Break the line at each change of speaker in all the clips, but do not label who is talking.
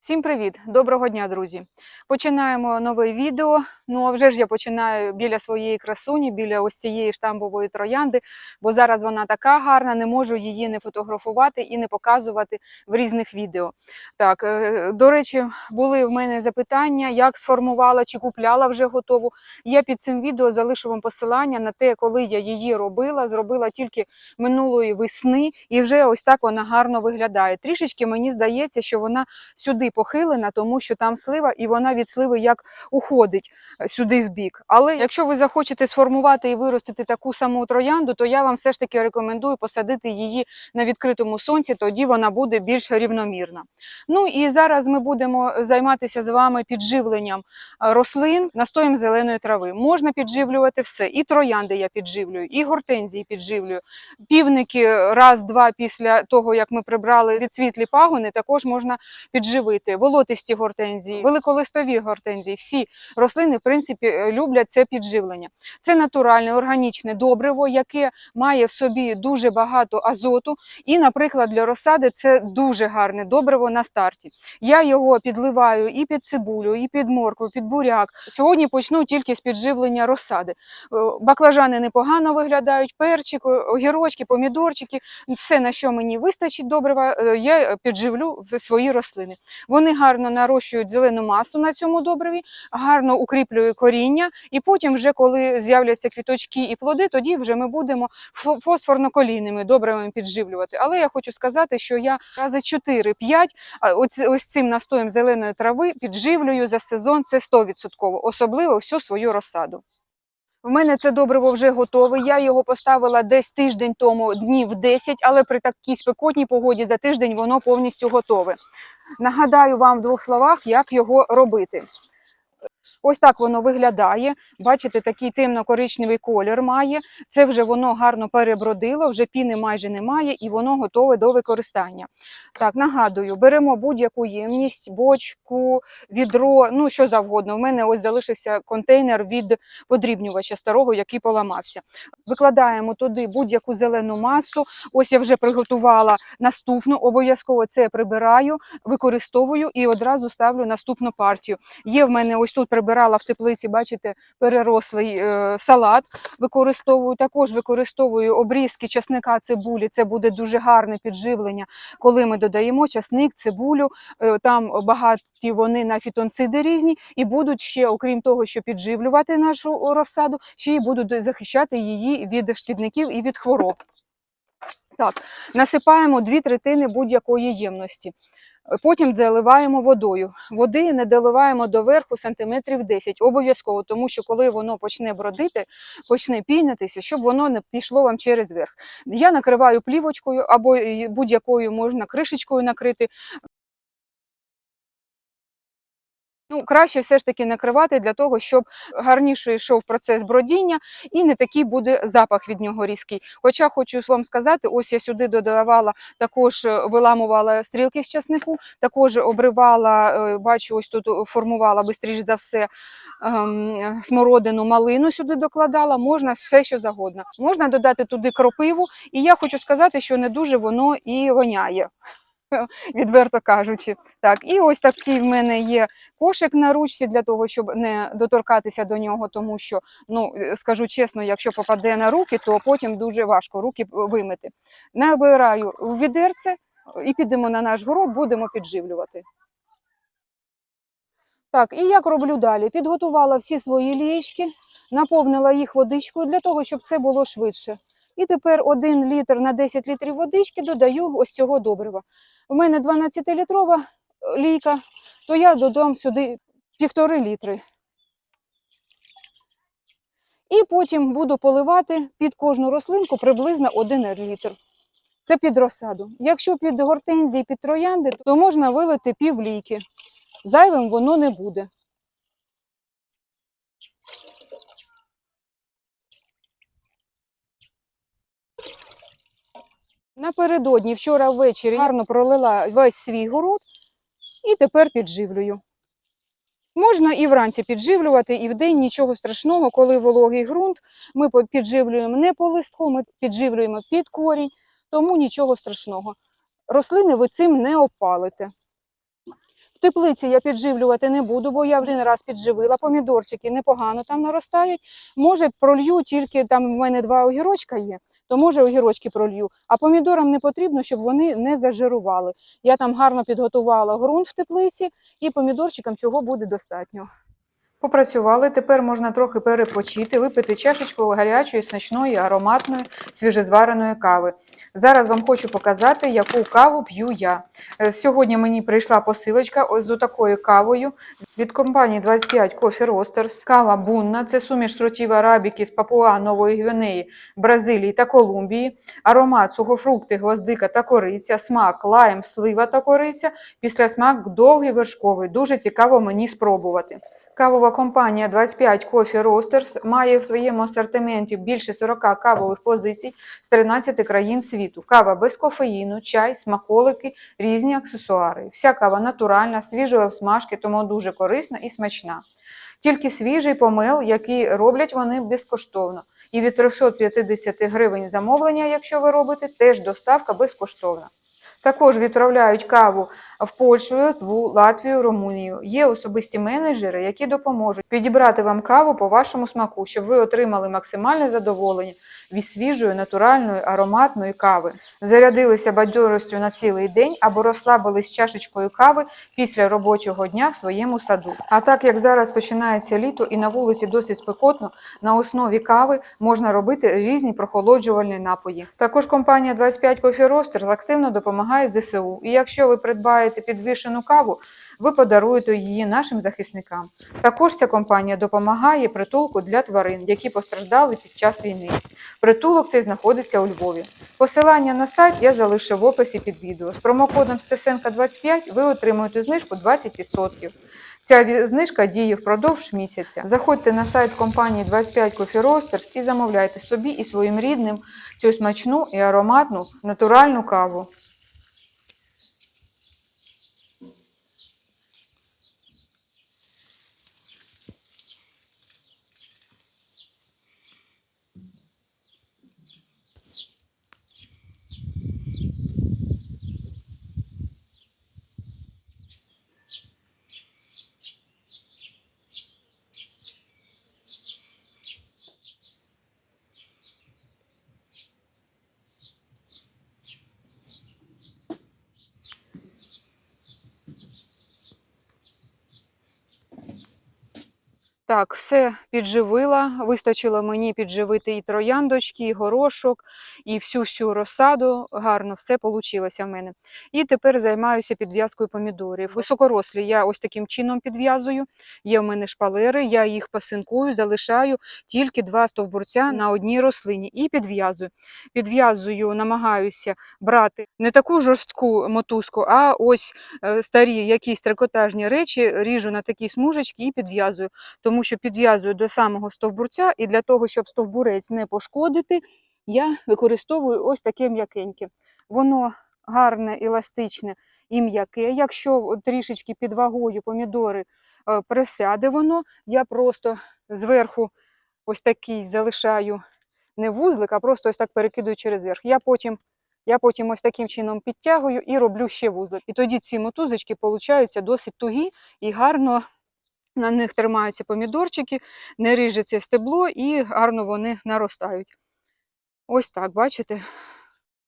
Всім привіт! Доброго дня, друзі! Починаємо нове відео. Ну а вже ж я починаю біля своєї красуні, біля ось цієї штамбової троянди, бо зараз вона така гарна, не можу її не фотографувати і не показувати в різних відео. Так, е, до речі, були в мене запитання, як сформувала чи купляла вже готову. Я під цим відео залишу вам посилання на те, коли я її робила. Зробила тільки минулої весни, і вже ось так вона гарно виглядає. Трішечки мені здається, що вона сюди похилена, тому що там слива, і вона від сливи як уходить е, сюди в бік. Але якщо ви захочете сформувати і виростити таку саму троянду, то я вам все ж таки рекомендую посадити її на відкритому сонці, тоді вона буде більш рівномірна. Ну і зараз ми будемо займатися з вами підживленням е, рослин настоєм зеленої трави. Можна підживлювати все. І троянди я підживлюю, і гортензії підживлюю. Півники раз-два після того, як ми прибрали відцвітлі пагони, також можна підживити. Волотисті гортензії, великолистові гортензії. Всі рослини, в принципі, е, люблять це підживлення. Це натуральне, органічне добриво, яке має в собі дуже багато азоту. І, наприклад, для розсади це дуже гарне добриво на старті. Я його підливаю і під цибулю, і під моркву, під буряк. Сьогодні почну тільки з підживлення розсади. Е, Баклажани непогано виглядають, перчик, огірочки, помідорчики. Все, на що мені вистачить добрива, е, я підживлю в свої рослини. Вони гарно нарощують зелену масу на цьому добриві, гарно укріплюють коріння, і потім, вже коли з'являться квіточки і плоди, тоді вже ми будемо фо- фосфорно-колійними добривами підживлювати. Але я хочу сказати, що я рази 4-5 а ось, ось цим настоєм зеленої трави підживлюю за сезон. Це 100%, особливо всю свою розсаду. В мене це добриво вже готове. Я його поставила десь тиждень тому, днів 10, але при такій спекотній погоді за тиждень воно повністю готове. Нагадаю вам в двох словах, як його робити. Ось так воно виглядає. Бачите, такий темно-коричневий колір має. Це вже воно гарно перебродило, вже піни майже немає, і воно готове до використання. Так, нагадую, беремо будь-яку ємність, бочку, відро, ну що завгодно. У мене ось залишився контейнер від подрібнювача старого, який поламався. Викладаємо туди будь-яку зелену масу. Ось я вже приготувала наступну. Обов'язково це прибираю, використовую і одразу ставлю наступну партію. Є в мене ось тут прибирала в теплиці, бачите, перерослий е, салат. Використовую також використовую обрізки часника цибулі. Це буде дуже гарне підживлення, коли ми додаємо часник, цибулю. Е, там багаті вони на фітонциди різні, і будуть ще, окрім того, що підживлювати нашу розсаду, ще й будуть захищати її від шкідників і від хвороб. Так, насипаємо дві третини будь-якої ємності. Потім заливаємо водою. Води не доливаємо доверху сантиметрів 10, обов'язково, тому що коли воно почне бродити, почне пінятися, щоб воно не пішло вам через верх. Я накриваю плівочкою або будь-якою можна кришечкою накрити. Ну, краще все ж таки накривати для того, щоб гарніше йшов процес бродіння і не такий буде запах від нього різкий. Хоча хочу вам сказати, ось я сюди додавала, також е, виламувала стрілки з часнику, також обривала, е, бачу, ось тут формувала бистріш за все ем, смородину, малину сюди докладала, можна все, що завгодно. Можна додати туди кропиву, і я хочу сказати, що не дуже воно і воняє. Відверто кажучи, так, і ось такий в мене є кошик на ручці для того, щоб не доторкатися до нього, тому що, ну е, скажу чесно, якщо попаде на руки, то потім дуже важко руки вимити. Набираю в відерце і підемо на наш город, будемо підживлювати. Так, і як роблю далі? Підготувала всі свої лієчки, наповнила їх водичкою для того, щоб це було швидше. І тепер 1 літр на 10 літрів водички додаю ось цього добрива. У мене 12-літрова лійка, то я додам сюди півтори літри. І потім буду поливати під кожну рослинку приблизно 1 літр. Це під розсаду. Якщо під гортензії, під троянди, то можна вилити пів лійки. Зайвим воно не буде. Напередодні вчора ввечері гарно пролила весь свій город і тепер підживлюю. Можна і вранці підживлювати, і вдень нічого страшного, коли вологий ґрунт. Ми підживлюємо не по листку, ми підживлюємо під корінь, тому нічого страшного. Рослини ви цим не опалите. Теплиці я підживлювати не буду, бо я один раз підживила. Помідорчики непогано там наростають. Може, пролью тільки там в мене два огірочка є, то може огірочки пролью. А помідорам не потрібно, щоб вони не зажирували. Я там гарно підготувала ґрунт в теплиці, і помідорчикам цього буде достатньо. Попрацювали, тепер можна трохи перепочити, випити чашечку гарячої, смачної, ароматної, свіжезвареної кави. Зараз вам хочу показати, яку каву п'ю я. Е, Сьогодні мені прийшла посилочка з такою кавою від компанії 25 Coffee Roasters. Кава Бунна це суміш сортів арабіки з Папуа Нової Гвінеї, Бразилії та Колумбії. Аромат сухофрукти, гвоздика та кориця, смак лайм, слива та кориця. Після смак довгий вершковий. Дуже цікаво мені спробувати. Кавова компанія 25 Coffee Roasters має в своєму асортименті більше 40 кавових позицій з 13 країн світу. Кава без кофеїну, чай, смаколики, різні аксесуари. Вся кава натуральна, свіжої всмажки, тому дуже корисна і смачна. Тільки свіжий помил, який роблять вони безкоштовно. І від 350 гривень замовлення, якщо ви робите, теж доставка безкоштовна. Також відправляють каву в Польщу, Литву, Латвію, Румунію. Є особисті менеджери, які допоможуть підібрати вам каву по вашому смаку, щоб ви отримали максимальне задоволення від свіжої, натуральної, ароматної кави. Зарядилися бадьоростю на цілий день або розслабились чашечкою кави після робочого дня в своєму саду. А так як зараз починається літо і на вулиці досить спекотно, на основі кави можна робити різні прохолоджувальні напої. Також компанія 25 Coffee Roasters активно допомагає ЗСУ. І якщо ви придбаєте підвішену каву, ви подаруєте її нашим захисникам. Також ця компанія допомагає притулку для тварин, які постраждали під час війни. Притулок цей знаходиться у Львові. Посилання на сайт я залишу в описі під відео. З промокодом Стесенка 25 ви отримуєте знижку 20%. Ця знижка діє впродовж місяця. Заходьте на сайт компанії 25 Coffee Roasters і замовляйте собі і своїм рідним цю смачну і ароматну натуральну каву. Так, все підживила. Вистачило мені підживити і трояндочки, і горошок, і всю всю розсаду. Гарно все вийшло в мене. І тепер займаюся підв'язкою помідорів. Високорослі я ось таким чином підв'язую. Є в мене шпалери, я їх пасинкую, залишаю тільки два стовбурця на одній рослині і підв'язую. Підв'язую, намагаюся брати не таку жорстку мотузку, а ось е, старі якісь трикотажні речі ріжу на такі смужечки і підв'язую тому що підв'язую до самого стовбурця, і для того, щоб стовбурець не пошкодити, я використовую ось таке м'якеньке. Воно гарне, еластичне і м'яке. Якщо трішечки під вагою помідори е, присяде воно, я просто зверху ось такий залишаю не вузлик, а просто ось так перекидую через верх. Я потім, я потім ось таким чином підтягую і роблю ще вузлик. І тоді ці мотузочки получаються досить тугі і гарно на них тримаються помідорчики, не ріжеться стебло і гарно вони наростають. Ось так, бачите?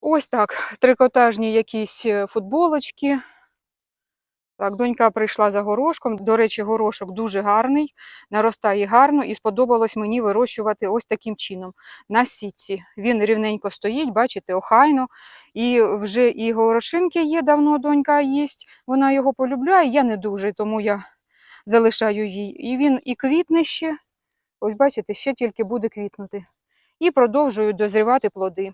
Ось так, трикотажні якісь е, футболочки. Так, донька прийшла за горошком. До речі, горошок дуже гарний, наростає гарно і сподобалось мені вирощувати ось таким чином на сітці. Він рівненько стоїть, бачите, охайно. І вже і горошинки є, давно донька їсть. Вона його полюбляє, я не дуже, тому я залишаю їй. І він і квітне ще. Ось бачите, ще тільки буде квітнути. І продовжую дозрівати плоди.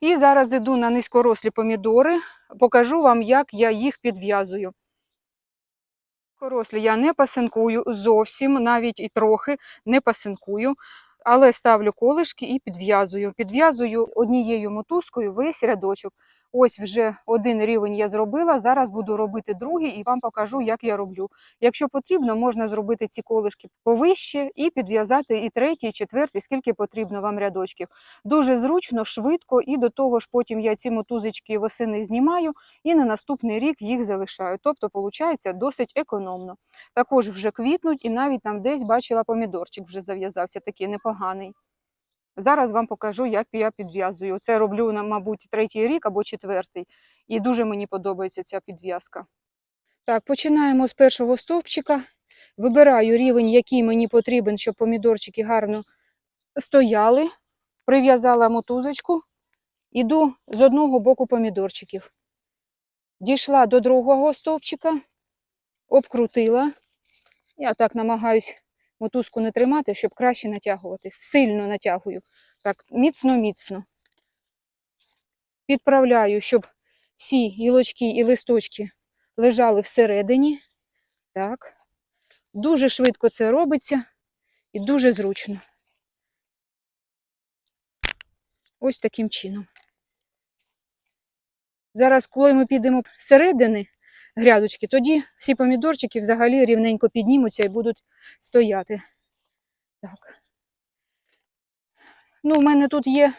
І зараз іду на низькорослі помідори, покажу вам, як я їх підв'язую. Низькорослі я не пасинкую зовсім, навіть і трохи не пасинкую, але ставлю колишки і підв'язую. Підв'язую однією мотузкою весь рядочок. Ось вже один рівень я зробила. Зараз буду робити другий і вам покажу, як я роблю. Якщо потрібно, можна зробити ці колишки повище і підв'язати і третій, і четвертий, скільки потрібно вам рядочків. Дуже зручно, швидко, і до того ж потім я ці мотузочки восени знімаю і на наступний рік їх залишаю. Тобто, виходить, досить економно. Також вже квітнуть, і навіть там десь бачила помідорчик вже зав'язався, такий непоганий. Зараз вам покажу, як я підв'язую. Це роблю, мабуть, третій рік або четвертий. І дуже мені подобається ця підв'язка. Так, починаємо з першого стовпчика. Вибираю рівень, який мені потрібен, щоб помідорчики гарно стояли. Прив'язала мотузочку. Іду з одного боку помідорчиків. Дійшла до другого стовпчика, обкрутила. Я так намагаюсь мотузку не тримати, щоб краще натягувати. Сильно натягую. Так, міцно-міцно. Підправляю, щоб всі гілочки і листочки лежали всередині. Так. Дуже швидко це робиться і дуже зручно. Ось таким чином. Зараз, коли ми підемо зсередини грядочки, тоді всі помідорчики взагалі рівненько піднімуться і будуть стояти. Так. Ну, у мене тут є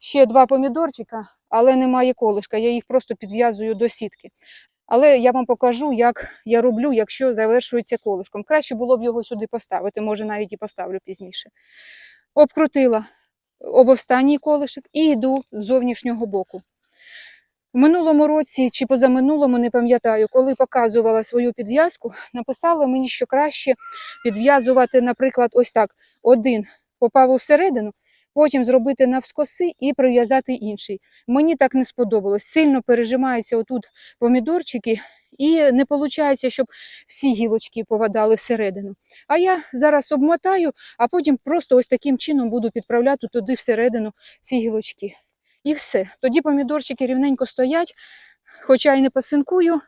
ще два помідорчика, але немає колишка. Я їх просто підв'язую до сітки. Але я вам покажу, як я роблю, якщо завершується колишком. Краще було б його сюди поставити, може навіть і поставлю пізніше. Обкрутила об останній колишок і йду з зовнішнього боку. В минулому році чи позаминулому, не пам'ятаю, коли показувала свою підв'язку, написала мені, що краще підв'язувати, наприклад, ось так: один попав всередину, потім зробити навскоси і прив'язати інший. Мені так не сподобалось. Сильно пережимаються отут помідорчики, і не виходить, щоб всі гілочки повадали всередину. А я зараз обмотаю, а потім просто ось таким чином буду підправляти туди всередину всі гілочки. І все. Тоді помідорчики рівненько стоять, хоча й не пасинкую,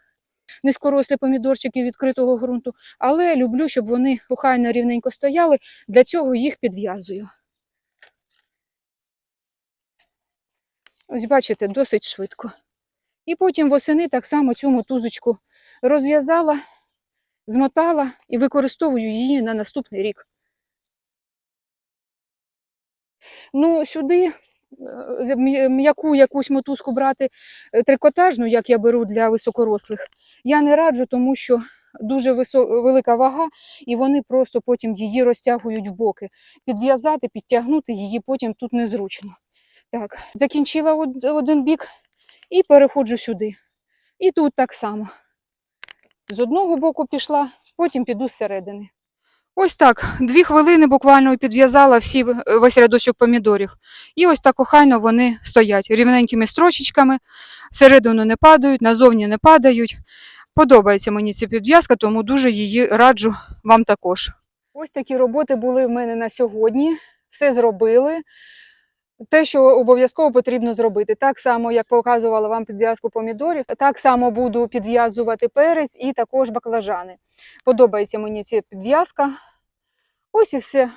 низькорослі помідорчики відкритого ґрунту, але люблю, щоб вони охайно рівненько стояли, для цього їх підв'язую. Ось бачите, досить швидко. І потім восени так само цю мотузочку розв'язала, змотала і використовую її на наступний рік. Ну, сюди м'яку якусь мотузку брати е, трикотажну, як я беру для високорослих, я не раджу, тому що дуже велика вага, і вони просто потім її розтягують в боки. Підв'язати, підтягнути її потім тут незручно. Так, закінчила один бік і переходжу сюди. І тут так само. З одного боку пішла, потім піду зсередини. Ось так, дві хвилини буквально підв'язала всі е, весь рядочок помідорів. І ось так охайно вони стоять рівненькими строчечками, всередину не падають, назовні не падають. Подобається мені ця підв'язка, тому дуже її раджу вам також. Ось такі роботи були в мене на сьогодні. Все зробили. Те, що обов'язково потрібно зробити. Так само, як показувала вам підв'язку помідорів, так само буду підв'язувати перець і також баклажани. Подобається мені ця підв'язка. Ось і все,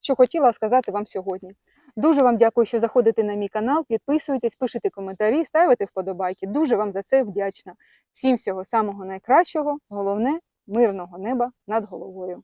що хотіла сказати вам сьогодні. Дуже вам дякую, що заходите на мій канал, підписуєтесь, пишете коментарі, ставите вподобайки. Дуже вам за це вдячна. Всім всього самого найкращого, головне мирного неба над головою.